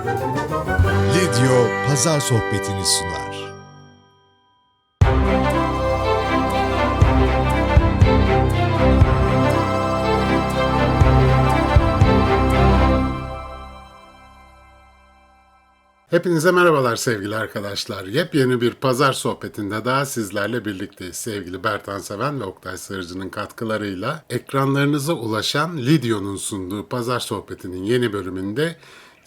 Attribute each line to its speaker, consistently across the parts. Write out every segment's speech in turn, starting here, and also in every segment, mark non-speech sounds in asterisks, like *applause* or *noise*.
Speaker 1: Lidyo Pazar Sohbetini sunar.
Speaker 2: Hepinize merhabalar sevgili arkadaşlar. Yepyeni bir pazar sohbetinde daha sizlerle birlikteyiz. Sevgili Bertan Seven ve Oktay Sarıcı'nın katkılarıyla ekranlarınıza ulaşan Lidyo'nun sunduğu pazar sohbetinin yeni bölümünde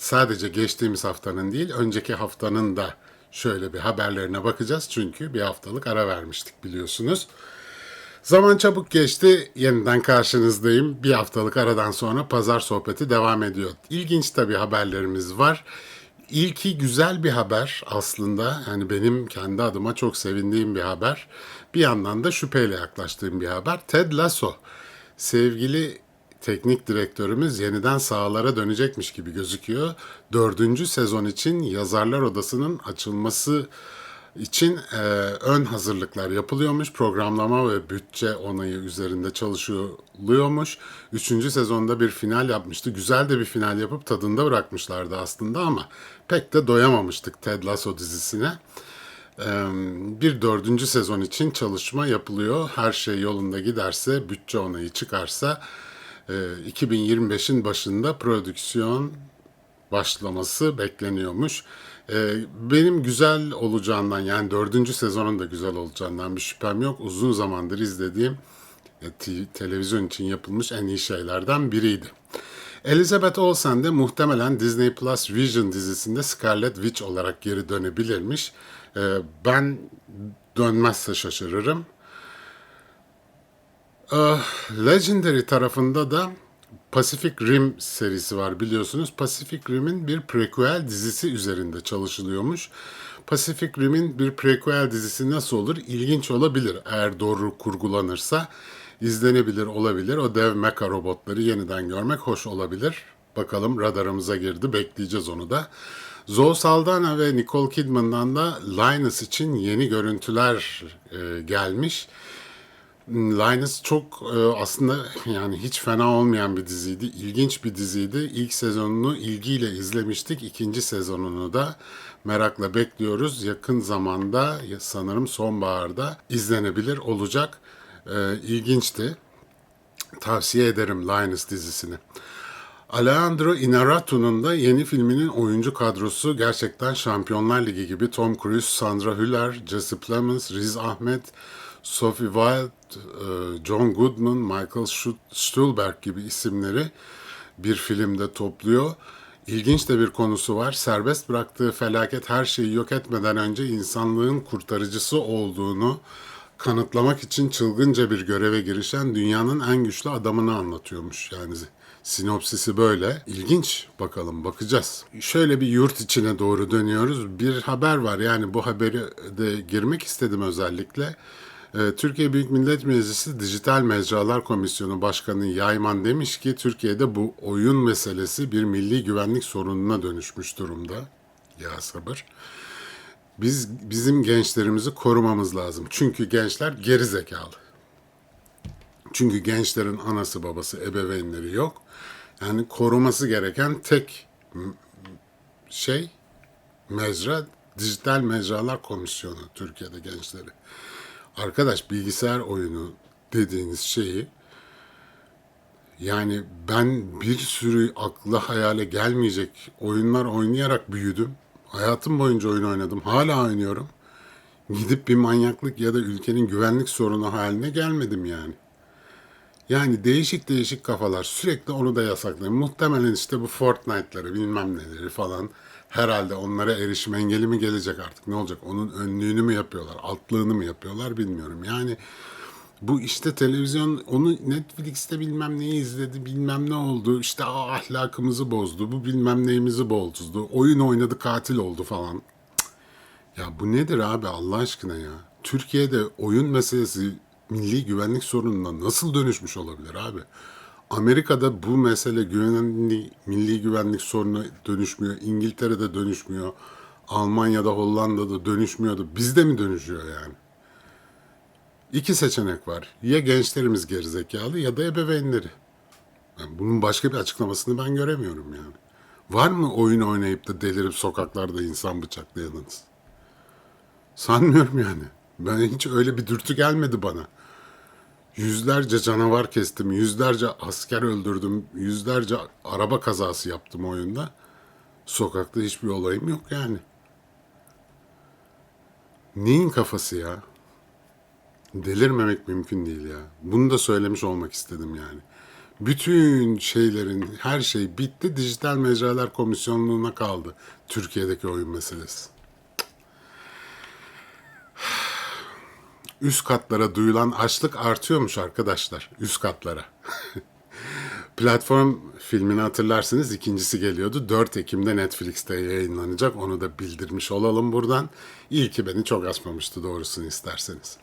Speaker 2: sadece geçtiğimiz haftanın değil, önceki haftanın da şöyle bir haberlerine bakacağız. Çünkü bir haftalık ara vermiştik biliyorsunuz. Zaman çabuk geçti. Yeniden karşınızdayım. Bir haftalık aradan sonra pazar sohbeti devam ediyor. İlginç tabii haberlerimiz var. İlki güzel bir haber aslında. Yani benim kendi adıma çok sevindiğim bir haber. Bir yandan da şüpheyle yaklaştığım bir haber. Ted Lasso. Sevgili teknik direktörümüz yeniden sahalara dönecekmiş gibi gözüküyor. Dördüncü sezon için yazarlar odasının açılması için e, ön hazırlıklar yapılıyormuş. Programlama ve bütçe onayı üzerinde çalışılıyormuş. Üçüncü sezonda bir final yapmıştı. Güzel de bir final yapıp tadında bırakmışlardı aslında ama pek de doyamamıştık Ted Lasso dizisine. E, bir dördüncü sezon için çalışma yapılıyor. Her şey yolunda giderse, bütçe onayı çıkarsa 2025'in başında prodüksiyon başlaması bekleniyormuş. Ee, benim güzel olacağından yani dördüncü sezonun da güzel olacağından bir şüphem yok. Uzun zamandır izlediğim e, te- televizyon için yapılmış en iyi şeylerden biriydi. Elizabeth Olsen de muhtemelen Disney Plus Vision dizisinde Scarlet Witch olarak geri dönebilirmiş. Ee, ben dönmezse şaşırırım. Ah, Legendary tarafında da Pacific Rim serisi var biliyorsunuz. Pacific Rim'in bir prequel dizisi üzerinde çalışılıyormuş. Pacific Rim'in bir prequel dizisi nasıl olur? İlginç olabilir eğer doğru kurgulanırsa. izlenebilir olabilir. O dev mecha robotları yeniden görmek hoş olabilir. Bakalım radarımıza girdi. Bekleyeceğiz onu da. Zoe Saldana ve Nicole Kidman'dan da Linus için yeni görüntüler e, gelmiş. Linus çok e, aslında yani hiç fena olmayan bir diziydi. İlginç bir diziydi. İlk sezonunu ilgiyle izlemiştik. İkinci sezonunu da merakla bekliyoruz. Yakın zamanda sanırım sonbaharda izlenebilir olacak. E, ilginçti. Tavsiye ederim Linus dizisini. Alejandro Inarritu'nun da yeni filminin oyuncu kadrosu gerçekten Şampiyonlar Ligi gibi Tom Cruise, Sandra Hüller, Jesse Plemons, Riz Ahmed, Sophie Wilde, e, John Goodman, Michael Stuhlbarg gibi isimleri bir filmde topluyor. İlginç de bir konusu var. Serbest bıraktığı felaket her şeyi yok etmeden önce insanlığın kurtarıcısı olduğunu kanıtlamak için çılgınca bir göreve girişen dünyanın en güçlü adamını anlatıyormuş. Yani sinopsisi böyle. İlginç bakalım bakacağız. Şöyle bir yurt içine doğru dönüyoruz. Bir haber var yani bu haberi de girmek istedim özellikle. Ee, Türkiye Büyük Millet Meclisi Dijital Mecralar Komisyonu Başkanı Yayman demiş ki Türkiye'de bu oyun meselesi bir milli güvenlik sorununa dönüşmüş durumda. Ya sabır. Biz bizim gençlerimizi korumamız lazım. Çünkü gençler geri zekalı. Çünkü gençlerin anası babası ebeveynleri yok. Yani koruması gereken tek şey mecra dijital mecralar komisyonu Türkiye'de gençleri. Arkadaş bilgisayar oyunu dediğiniz şeyi yani ben bir sürü akla hayale gelmeyecek oyunlar oynayarak büyüdüm. Hayatım boyunca oyun oynadım. Hala oynuyorum. Gidip bir manyaklık ya da ülkenin güvenlik sorunu haline gelmedim yani. Yani değişik değişik kafalar sürekli onu da yasaklıyor. Muhtemelen işte bu Fortnite'ları bilmem neleri falan herhalde onlara erişim engeli mi gelecek artık ne olacak? Onun önlüğünü mü yapıyorlar, altlığını mı yapıyorlar bilmiyorum. Yani bu işte televizyon onu Netflix'te bilmem neyi izledi bilmem ne oldu işte aa, ahlakımızı bozdu bu bilmem neyimizi bozdu oyun oynadı katil oldu falan. Ya bu nedir abi Allah aşkına ya? Türkiye'de oyun meselesi milli güvenlik sorununa nasıl dönüşmüş olabilir abi? Amerika'da bu mesele güvenli, milli güvenlik sorunu dönüşmüyor. İngiltere'de dönüşmüyor. Almanya'da, Hollanda'da dönüşmüyordu. Bizde mi dönüşüyor yani? İki seçenek var. Ya gençlerimiz gerizekalı ya da ebeveynleri. Yani bunun başka bir açıklamasını ben göremiyorum yani. Var mı oyun oynayıp da delirip sokaklarda insan bıçaklayanınız? Sanmıyorum yani. Ben hiç öyle bir dürtü gelmedi bana. Yüzlerce canavar kestim, yüzlerce asker öldürdüm, yüzlerce araba kazası yaptım oyunda. Sokakta hiçbir olayım yok yani. Neyin kafası ya? Delirmemek mümkün değil ya. Bunu da söylemiş olmak istedim yani. Bütün şeylerin, her şey bitti. Dijital Mecralar Komisyonu'na kaldı. Türkiye'deki oyun meselesi. Üst katlara duyulan açlık artıyormuş arkadaşlar. Üst katlara. *laughs* Platform filmini hatırlarsınız ikincisi geliyordu. 4 Ekim'de Netflix'te yayınlanacak. Onu da bildirmiş olalım buradan. İlki beni çok açmamıştı doğrusunu isterseniz.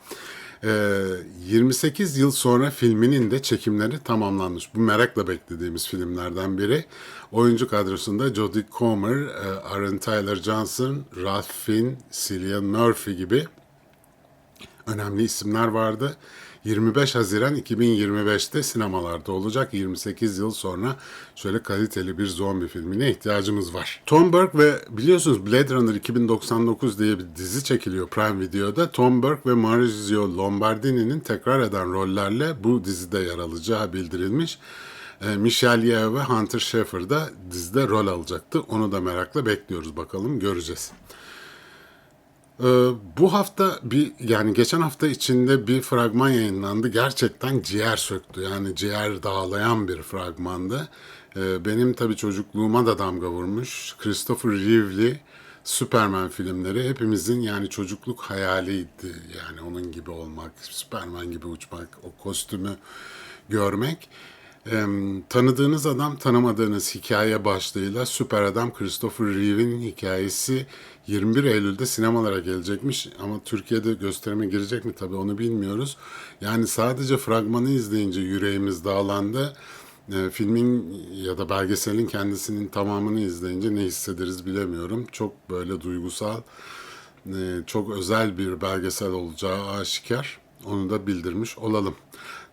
Speaker 2: Ee, 28 yıl sonra filminin de çekimleri tamamlanmış. Bu merakla beklediğimiz filmlerden biri. Oyuncu kadrosunda Jodie Comer, e, Aaron Tyler Johnson, Ralph Finn, Cillian Murphy gibi önemli isimler vardı. 25 Haziran 2025'te sinemalarda olacak. 28 yıl sonra şöyle kaliteli bir zombi filmine ihtiyacımız var. Tom Burke ve biliyorsunuz Blade Runner 2099 diye bir dizi çekiliyor Prime Video'da. Tom Burke ve Maurizio Lombardini'nin tekrar eden rollerle bu dizide yer alacağı bildirilmiş. E, Michelle Yeoh ve Hunter Schafer da dizide rol alacaktı. Onu da merakla bekliyoruz bakalım göreceğiz. Ee, bu hafta bir yani geçen hafta içinde bir fragman yayınlandı. Gerçekten ciğer söktü. Yani ciğer dağlayan bir fragmandı. Ee, benim tabii çocukluğuma da damga vurmuş. Christopher Reeve'li Superman filmleri hepimizin yani çocukluk hayaliydi. Yani onun gibi olmak, Superman gibi uçmak, o kostümü görmek. Ee, tanıdığınız adam tanımadığınız hikaye başlığıyla Süper Adam Christopher Reeve'in hikayesi 21 Eylül'de sinemalara gelecekmiş ama Türkiye'de gösterime girecek mi tabii onu bilmiyoruz. Yani sadece fragmanı izleyince yüreğimiz dağlandı. Ee, filmin ya da belgeselin kendisinin tamamını izleyince ne hissederiz bilemiyorum. Çok böyle duygusal, e, çok özel bir belgesel olacağı aşikar. Onu da bildirmiş olalım.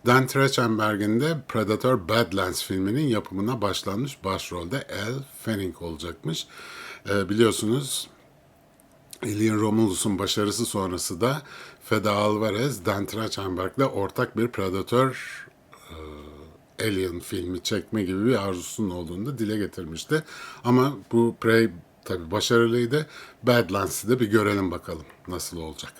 Speaker 2: Dan Trachtenberg'in de Predator Badlands filminin yapımına başlanmış başrolde Elle Fanning olacakmış. Ee, biliyorsunuz Alien Romulus'un başarısı sonrası da Fede Alvarez, Dan Trachtenberg'le ortak bir Predator e, Alien filmi çekme gibi bir arzusunun olduğunu da dile getirmişti. Ama bu Prey tabi başarılıydı. Badlands'ı da bir görelim bakalım nasıl olacak.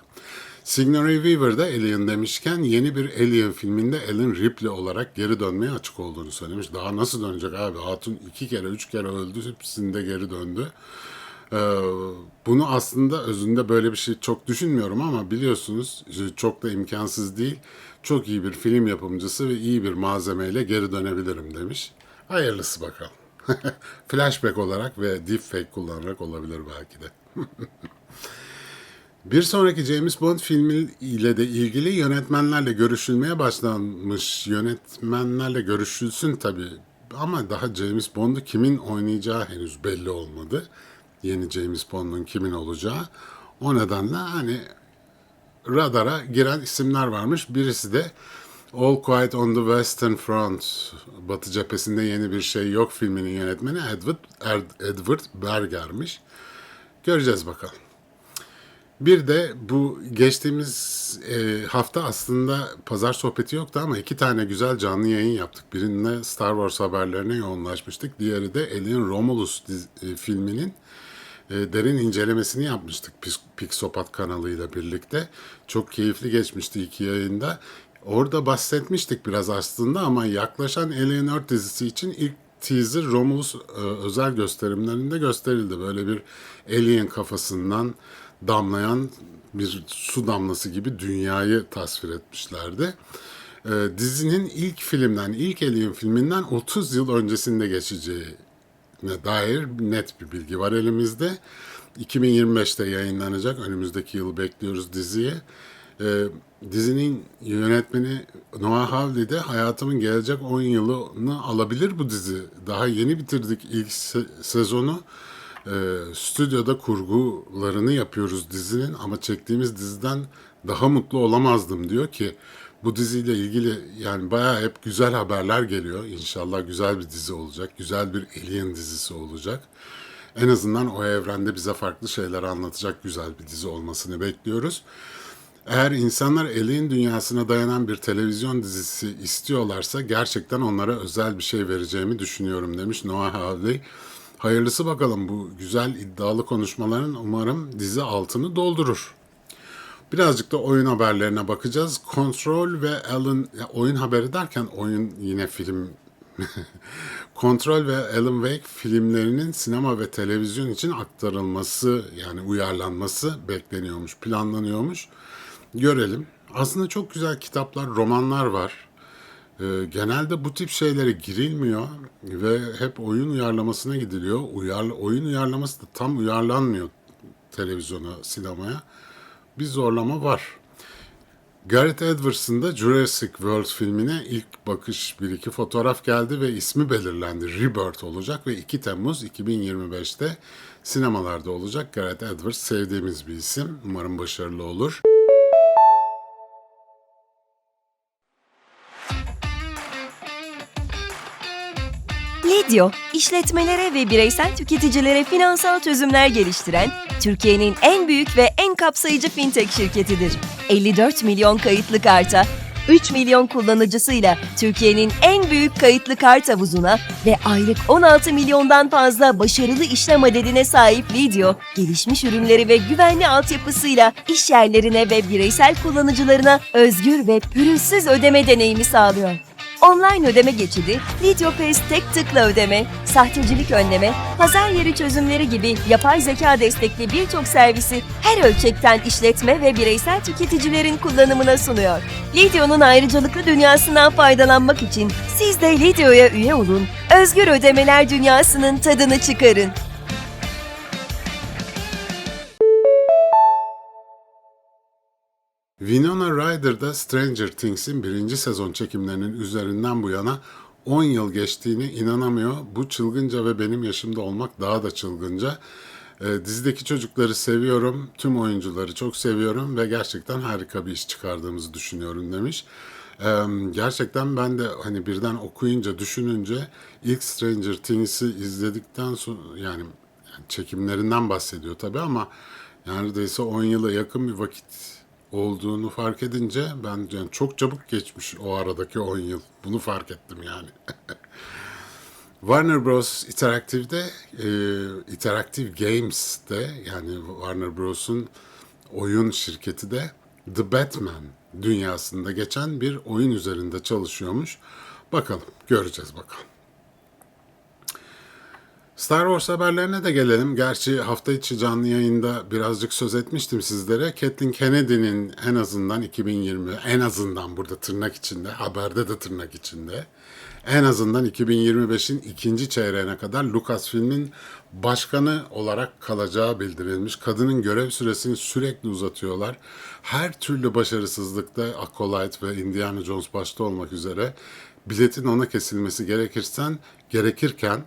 Speaker 2: Sigourney Weaver da Alien demişken yeni bir Alien filminde Ellen Ripley olarak geri dönmeye açık olduğunu söylemiş. Daha nasıl dönecek abi? Hatun iki kere, üç kere öldü. Hepsinde geri döndü. Ee, bunu aslında özünde böyle bir şey çok düşünmüyorum ama biliyorsunuz çok da imkansız değil. Çok iyi bir film yapımcısı ve iyi bir malzemeyle geri dönebilirim demiş. Hayırlısı bakalım. *laughs* Flashback olarak ve deepfake kullanarak olabilir belki de. *laughs* Bir sonraki James Bond filmi ile de ilgili yönetmenlerle görüşülmeye başlanmış. Yönetmenlerle görüşülsün tabii ama daha James Bond'u kimin oynayacağı henüz belli olmadı. Yeni James Bond'un kimin olacağı. O nedenle hani radara giren isimler varmış. Birisi de All Quiet on the Western Front, Batı cephesinde yeni bir şey yok filminin yönetmeni Edward, Edward Berger'miş. Göreceğiz bakalım. Bir de bu geçtiğimiz e, hafta aslında pazar sohbeti yoktu ama iki tane güzel canlı yayın yaptık. Birinde Star Wars haberlerine yoğunlaşmıştık. Diğeri de Alien Romulus e, filminin e, derin incelemesini yapmıştık Pix- Pixopat kanalıyla birlikte. Çok keyifli geçmişti iki yayında. Orada bahsetmiştik biraz aslında ama yaklaşan Alien Earth dizisi için ilk teaser Romulus özel gösterimlerinde gösterildi. Böyle bir alien kafasından damlayan bir su damlası gibi dünyayı tasvir etmişlerdi. E, dizinin ilk filmden, ilk Alien filminden 30 yıl öncesinde geçeceği dair net bir bilgi var elimizde. 2025'te yayınlanacak. Önümüzdeki yıl bekliyoruz diziyi. Ee, dizinin yönetmeni Noah Hawley de hayatımın gelecek 10 yılını alabilir bu dizi. Daha yeni bitirdik ilk se- sezonu. Ee, stüdyoda kurgularını yapıyoruz dizinin ama çektiğimiz diziden daha mutlu olamazdım diyor ki Bu diziyle ilgili yani bayağı hep güzel haberler geliyor. İnşallah güzel bir dizi olacak. Güzel bir Alien dizisi olacak. En azından o evrende bize farklı şeyler anlatacak güzel bir dizi olmasını bekliyoruz. Eğer insanlar Alien dünyasına dayanan bir televizyon dizisi istiyorlarsa gerçekten onlara özel bir şey vereceğimi düşünüyorum demiş Noah Hawley. Hayırlısı bakalım bu güzel iddialı konuşmaların umarım dizi altını doldurur. Birazcık da oyun haberlerine bakacağız. Control ve Alan ya oyun haberi derken oyun yine film *laughs* Control ve Alan Wake filmlerinin sinema ve televizyon için aktarılması yani uyarlanması bekleniyormuş, planlanıyormuş. Görelim. Aslında çok güzel kitaplar, romanlar var. Ee, genelde bu tip şeylere girilmiyor ve hep oyun uyarlamasına gidiliyor. Uyar, oyun uyarlaması da tam uyarlanmıyor televizyona, sinemaya. Bir zorlama var. Gareth Edwards'ın da Jurassic World filmine ilk bakış bir iki fotoğraf geldi ve ismi belirlendi. Rebirth olacak ve 2 Temmuz 2025'te sinemalarda olacak. Gareth Edwards sevdiğimiz bir isim. Umarım başarılı olur.
Speaker 3: Lidyo, işletmelere ve bireysel tüketicilere finansal çözümler geliştiren Türkiye'nin en büyük ve en kapsayıcı fintech şirketidir. 54 milyon kayıtlı karta, 3 milyon kullanıcısıyla Türkiye'nin en büyük kayıtlı kart havuzuna ve aylık 16 milyondan fazla başarılı işlem adedine sahip Lidyo, gelişmiş ürünleri ve güvenli altyapısıyla iş yerlerine ve bireysel kullanıcılarına özgür ve pürüzsüz ödeme deneyimi sağlıyor. Online ödeme geçidi, LidyoPass tek tıkla ödeme, sahtecilik önleme, pazar yeri çözümleri gibi yapay zeka destekli birçok servisi her ölçekten işletme ve bireysel tüketicilerin kullanımına sunuyor. Lidyo'nun ayrıcalıklı dünyasından faydalanmak için siz de Lidyo'ya üye olun, özgür ödemeler dünyasının tadını çıkarın.
Speaker 2: Winona Ryder da Stranger Things'in birinci sezon çekimlerinin üzerinden bu yana 10 yıl geçtiğine inanamıyor. Bu çılgınca ve benim yaşımda olmak daha da çılgınca. Ee, dizideki çocukları seviyorum, tüm oyuncuları çok seviyorum ve gerçekten harika bir iş çıkardığımızı düşünüyorum demiş. Ee, gerçekten ben de hani birden okuyunca, düşününce ilk Stranger Things'i izledikten sonra yani çekimlerinden bahsediyor tabii ama neredeyse 10 yıla yakın bir vakit olduğunu fark edince ben yani çok çabuk geçmiş o aradaki 10 yıl. Bunu fark ettim yani. *laughs* Warner Bros. Interactive'de, e, Interactive Games'te yani Warner Bros'un oyun şirketi de The Batman dünyasında geçen bir oyun üzerinde çalışıyormuş. Bakalım, göreceğiz bakalım. Star Wars haberlerine de gelelim. Gerçi hafta içi canlı yayında birazcık söz etmiştim sizlere. Kathleen Kennedy'nin en azından 2020, en azından burada tırnak içinde, haberde de tırnak içinde, en azından 2025'in ikinci çeyreğine kadar Lucasfilm'in başkanı olarak kalacağı bildirilmiş. Kadının görev süresini sürekli uzatıyorlar. Her türlü başarısızlıkta Acolyte ve Indiana Jones başta olmak üzere biletin ona kesilmesi gerekirsen gerekirken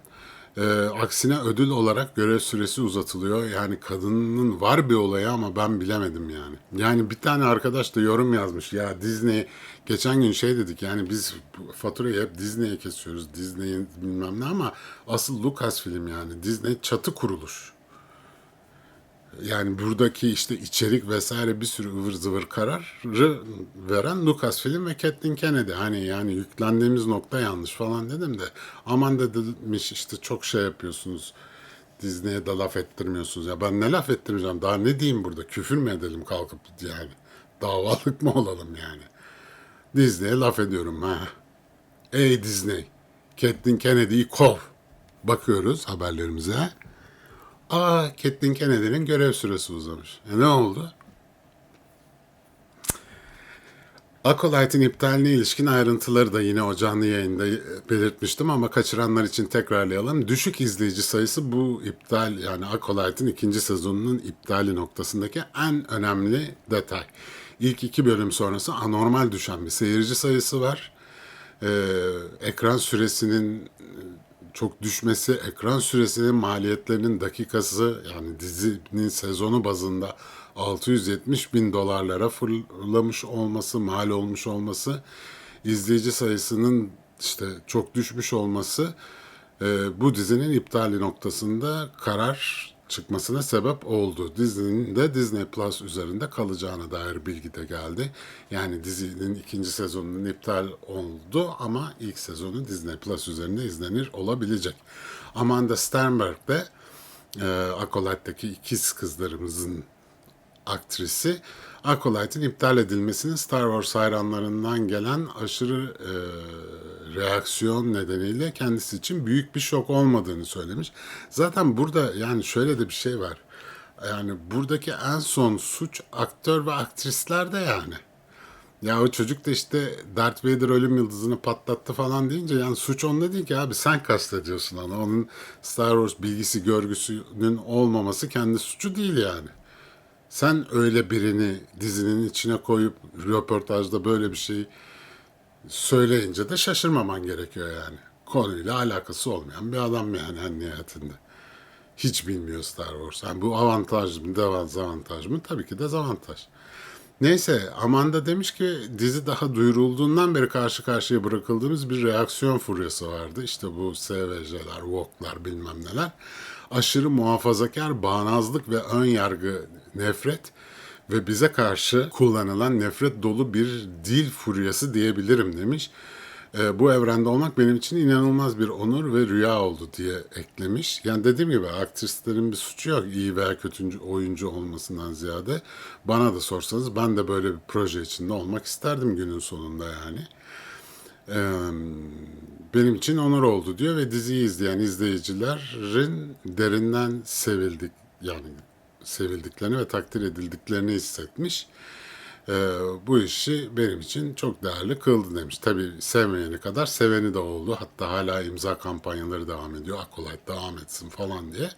Speaker 2: e, aksine ödül olarak görev süresi uzatılıyor. Yani kadının var bir olayı ama ben bilemedim yani. Yani bir tane arkadaş da yorum yazmış. Ya Disney geçen gün şey dedik yani biz faturayı hep Disney'e kesiyoruz. Disney'in bilmem ne ama asıl Lucasfilm yani. Disney çatı kuruluş. Yani buradaki işte içerik vesaire bir sürü ıvır zıvır kararı veren Lucasfilm ve Kathleen Kennedy. Hani yani yüklendiğimiz nokta yanlış falan dedim de aman demiş işte çok şey yapıyorsunuz. Disney'e de laf ettirmiyorsunuz. Ya ben ne laf ettirmeyeceğim? Daha ne diyeyim burada? Küfür mü edelim kalkıp yani? Davalık mı olalım yani? Disney'e laf ediyorum ha. Ey Disney, Kathleen Kennedy'yi kov. Bakıyoruz haberlerimize. Aa, Kathleen Kennedy'nin görev süresi uzamış. E ne oldu? Acolyte'in iptaline ilişkin ayrıntıları da yine o canlı yayında belirtmiştim ama kaçıranlar için tekrarlayalım. Düşük izleyici sayısı bu iptal yani Acolyte'in ikinci sezonunun iptali noktasındaki en önemli detay. İlk iki bölüm sonrası anormal düşen bir seyirci sayısı var. Ee, ekran süresinin çok düşmesi, ekran süresinin maliyetlerinin dakikası yani dizinin sezonu bazında 670 bin dolarlara fırlamış olması, mal olmuş olması, izleyici sayısının işte çok düşmüş olması e, bu dizinin iptali noktasında karar çıkmasına sebep oldu. Dizinin de Disney Plus üzerinde kalacağına dair bilgi de geldi. Yani dizinin ikinci sezonunun iptal oldu ama ilk sezonu Disney Plus üzerinde izlenir olabilecek. Amanda Sternberg de e, Acolyte'daki ikiz kızlarımızın aktrisi Acolyte'in iptal edilmesinin Star Wars hayranlarından gelen aşırı e, reaksiyon nedeniyle kendisi için büyük bir şok olmadığını söylemiş. Zaten burada yani şöyle de bir şey var. Yani buradaki en son suç aktör ve aktrislerde yani. Ya o çocuk da işte Darth Vader ölüm yıldızını patlattı falan deyince yani suç onda değil ki abi sen kastediyorsun onu. Onun Star Wars bilgisi görgüsünün olmaması kendi suçu değil yani. Sen öyle birini dizinin içine koyup röportajda böyle bir şey söyleyince de şaşırmaman gerekiyor yani. Konuyla alakası olmayan bir adam yani en nihayetinde. Hiç bilmiyor Star Wars. Yani bu avantaj mı, dezavantaj mı? Tabii ki dezavantaj. Neyse Amanda demiş ki dizi daha duyurulduğundan beri karşı karşıya bırakıldığımız bir reaksiyon furyası vardı. İşte bu SVJ'ler, WOK'lar bilmem neler. Aşırı muhafazakar bağnazlık ve ön yargı nefret ve bize karşı kullanılan nefret dolu bir dil furyası diyebilirim demiş. E, bu evrende olmak benim için inanılmaz bir onur ve rüya oldu diye eklemiş. Yani dediğim gibi aktrislerin bir suçu yok iyi veya kötü oyuncu olmasından ziyade. Bana da sorsanız ben de böyle bir proje içinde olmak isterdim günün sonunda yani. E, benim için onur oldu diyor ve diziyi izleyen izleyicilerin derinden sevildik yani sevildiklerini ve takdir edildiklerini hissetmiş. Ee, bu işi benim için çok değerli kıldı demiş. Tabii sevmeyeni kadar seveni de oldu. Hatta hala imza kampanyaları devam ediyor. Acolyte devam etsin falan diye.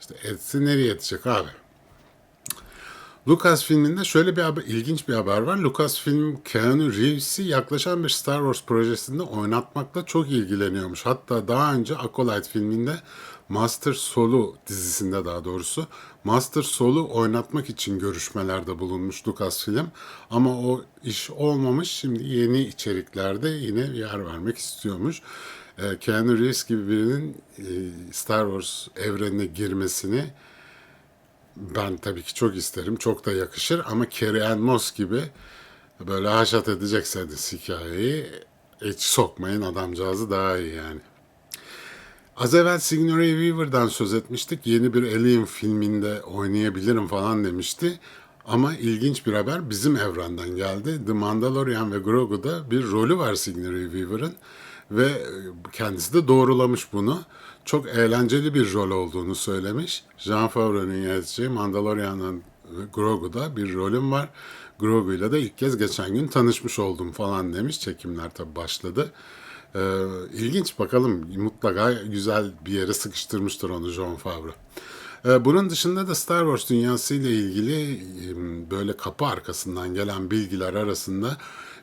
Speaker 2: İşte etsin nereye yetecek abi? Lucas filminde şöyle bir haber, ilginç bir haber var. Lucas film Keanu Reeves'i yaklaşan bir Star Wars projesinde oynatmakla çok ilgileniyormuş. Hatta daha önce Acolyte filminde Master Solu dizisinde daha doğrusu Master Solu oynatmak için görüşmelerde bulunmuş Lucasfilm ama o iş olmamış. Şimdi yeni içeriklerde yine yer vermek istiyormuş. Ee, Keanu Reeves gibi birinin e, Star Wars evrenine girmesini ben tabii ki çok isterim. Çok da yakışır ama Carrie Ann Moss gibi böyle haşat edecekseniz hikayeyi hiç sokmayın adamcağızı daha iyi yani. Az evvel Sigourney Weaver'dan söz etmiştik. Yeni bir Alien filminde oynayabilirim falan demişti. Ama ilginç bir haber bizim evrenden geldi. The Mandalorian ve Grogu'da bir rolü var Sigourney Weaver'ın. Ve kendisi de doğrulamış bunu. Çok eğlenceli bir rol olduğunu söylemiş. Jean Favreau'nun yöneteceği Mandalorian'ın Grogu'da bir rolüm var. Grogu'yla da ilk kez geçen gün tanışmış oldum falan demiş. Çekimler tabii başladı. Ee, ilginç bakalım mutlaka güzel bir yere sıkıştırmıştır onu John Favreau. Ee, bunun dışında da Star Wars dünyası ile ilgili böyle kapı arkasından gelen bilgiler arasında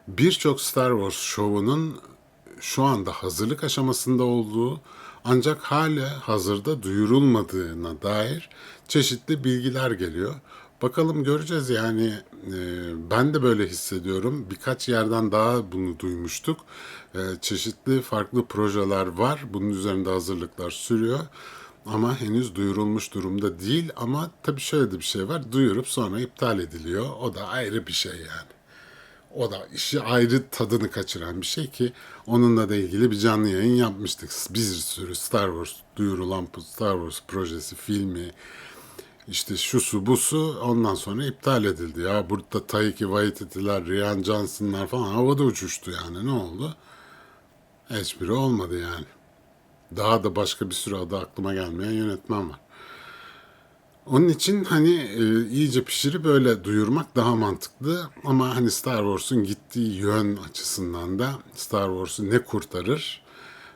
Speaker 2: birçok Star Wars şovunun şu anda hazırlık aşamasında olduğu ancak hala hazırda duyurulmadığına dair çeşitli bilgiler geliyor. Bakalım göreceğiz yani e, ben de böyle hissediyorum. Birkaç yerden daha bunu duymuştuk. E, çeşitli farklı projeler var. Bunun üzerinde hazırlıklar sürüyor. Ama henüz duyurulmuş durumda değil. Ama tabii şöyle de bir şey var. Duyurup sonra iptal ediliyor. O da ayrı bir şey yani. O da işi ayrı tadını kaçıran bir şey ki onunla da ilgili bir canlı yayın yapmıştık. Bir sürü Star Wars duyurulan Star Wars projesi, filmi, işte şu su bu su ondan sonra iptal edildi. Ya burada Taiki Waititi'ler, Rian Johnson'lar falan havada uçuştu yani ne oldu? Hiçbiri olmadı yani. Daha da başka bir sürü adı aklıma gelmeyen yönetmen var. Onun için hani e, iyice pişirip böyle duyurmak daha mantıklı. Ama hani Star Wars'un gittiği yön açısından da Star Wars'u ne kurtarır?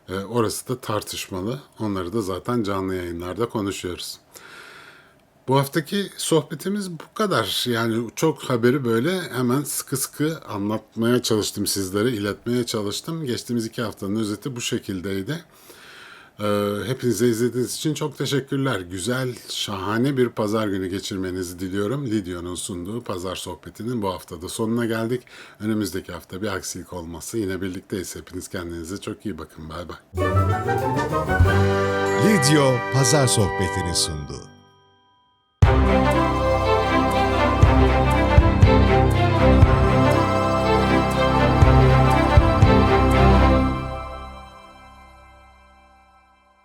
Speaker 2: E, orası da tartışmalı. Onları da zaten canlı yayınlarda konuşuyoruz. Bu haftaki sohbetimiz bu kadar. Yani çok haberi böyle hemen sıkı sıkı anlatmaya çalıştım sizlere, iletmeye çalıştım. Geçtiğimiz iki haftanın özeti bu şekildeydi. Ee, hepinize izlediğiniz için çok teşekkürler. Güzel, şahane bir pazar günü geçirmenizi diliyorum. Lidyo'nun sunduğu pazar sohbetinin bu haftada sonuna geldik. Önümüzdeki hafta bir aksilik olmazsa yine birlikteyiz. Hepiniz kendinize çok iyi bakın. Bay bay.
Speaker 1: Lidyo Pazar Sohbetini sundu.